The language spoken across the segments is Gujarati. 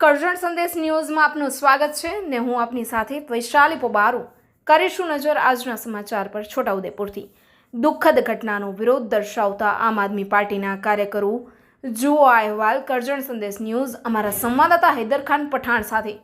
કરજણ સંદેશ ન્યૂઝમાં આપનું સ્વાગત છે ને હું આપની સાથે વૈશાલી પોબારુ. કરીશું નજર આજના સમાચાર પર છોટાઉદેપુરથી. દુઃખદ ઘટનાનો વિરોધ દર્શાવતા આમ આદમી પાર્ટીના કાર્યકરો. જુઓ અહેવાલ, કરજણ સંદેશ ન્યૂઝ અમારા સંવાદદાતા હૈદરખાન પઠાણ સાથે.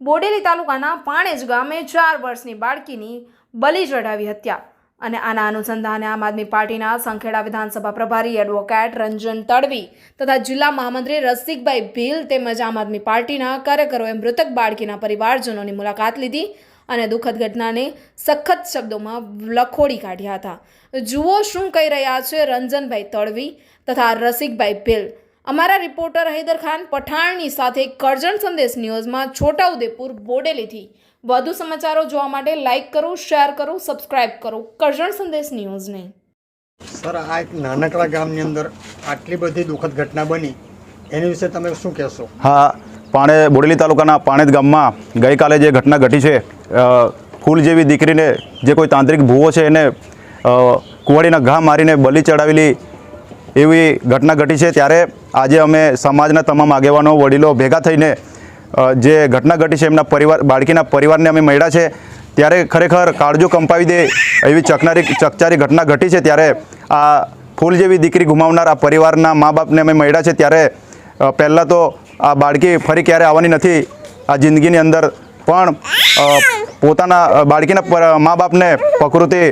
બોડેલી તાલુકાના પાણેજ ગામે ચાર વર્ષની બાળકીની બલી ચઢાવી હત્યા. અને આના અનુસંધાને આમ આદમી પાર્ટીના સંખેડા વિધાનસભા પ્રભારી એડવોકેટ રંજન તડવી તથા જિલ્લા મહામંત્રી રસિકભાઈ ભીલ તેમજ આમ આદમી પાર્ટીના કાર્યકરોએ મૃતક બાળકીના પરિવારજનોની મુલાકાત લીધી અને દુઃખદ ઘટનાને સખત શબ્દોમાં લખોડી કાઢ્યા હતા. જુઓ શું કહી રહ્યા છે રંજનભાઈ તડવી તથા રસિકભાઈ ભીલ. અમારા રિપોર્ટર હૈદર ખાન પઠાણની સાથે કરજણ સંદેશ ન્યૂઝમાં છોટાઉદેપુર બોડેલીથી. વધુ સમાચારો જોવા માટે લાઇક કરો શેર કરો સબસ્ક્રાઇબ કરો. કરજણ સંદેશ ન્યૂઝને. સર આ એક નાનકડા ગામની અંદર આટલી બધી દુઃખદ ઘટના બની. એની વિશે તમે શું કહેશો? હા પાણે બોડેલી તાલુકાના પાણેદ ગામમાં ગઈકાલે જે ઘટના ઘટી છે ફૂલ જેવી દીકરીને જે કોઈ તાંત્રિક ભૂવો છે એને કુંવાડીના ઘા મારીને બલી ચડાવેલી એવી ઘટના ઘટી છે. ત્યારે આજે અમે સમાજના તમામ આગેવાનો, વડીલો ભેગા થઈને જે ઘટના ઘટી છે એમના પરિવાર, બાળકીના પરિવારને અમે મળ્યા છે. ત્યારે ખરેખર કાળજો કંપાવી દે એવી ચકનારી, ચકચારી ઘટના ઘટી છે. ત્યારે આ ફૂલ જેવી દીકરી ગુમાવનાર આ પરિવારના મા બાપને અમે મળ્યા છે. ત્યારે પહેલાં તો આ બાળકી ફરી ક્યારે આવવાની નથી આ જિંદગીની અંદર. પણ પોતાના બાળકીના મા બાપને પ્રકૃતિ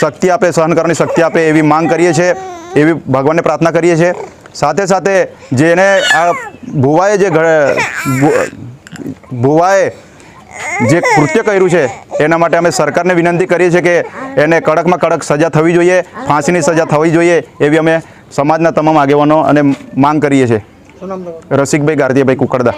શક્તિ આપે, સહન કરવાની શક્તિ આપે એવી માંગ કરીએ છીએ. એવી ભગવાનને પ્રાર્થના કરીએ છીએ. સાથે સાથે જેને આ ભુવાએ જે ભુવાએ જે કૃત્ય કર્યું છે એના માટે અમે સરકારને વિનંતી કરીએ છીએ કે એને કડકમાં કડક સજા થવી જોઈએ ફાંસીની સજા થવી જોઈએ એવી અમે સમાજના તમામ આગેવાનો અને માંગ કરીએ છીએ. રસિકભાઈ ગાર્દીયાભાઈ કુકડદા.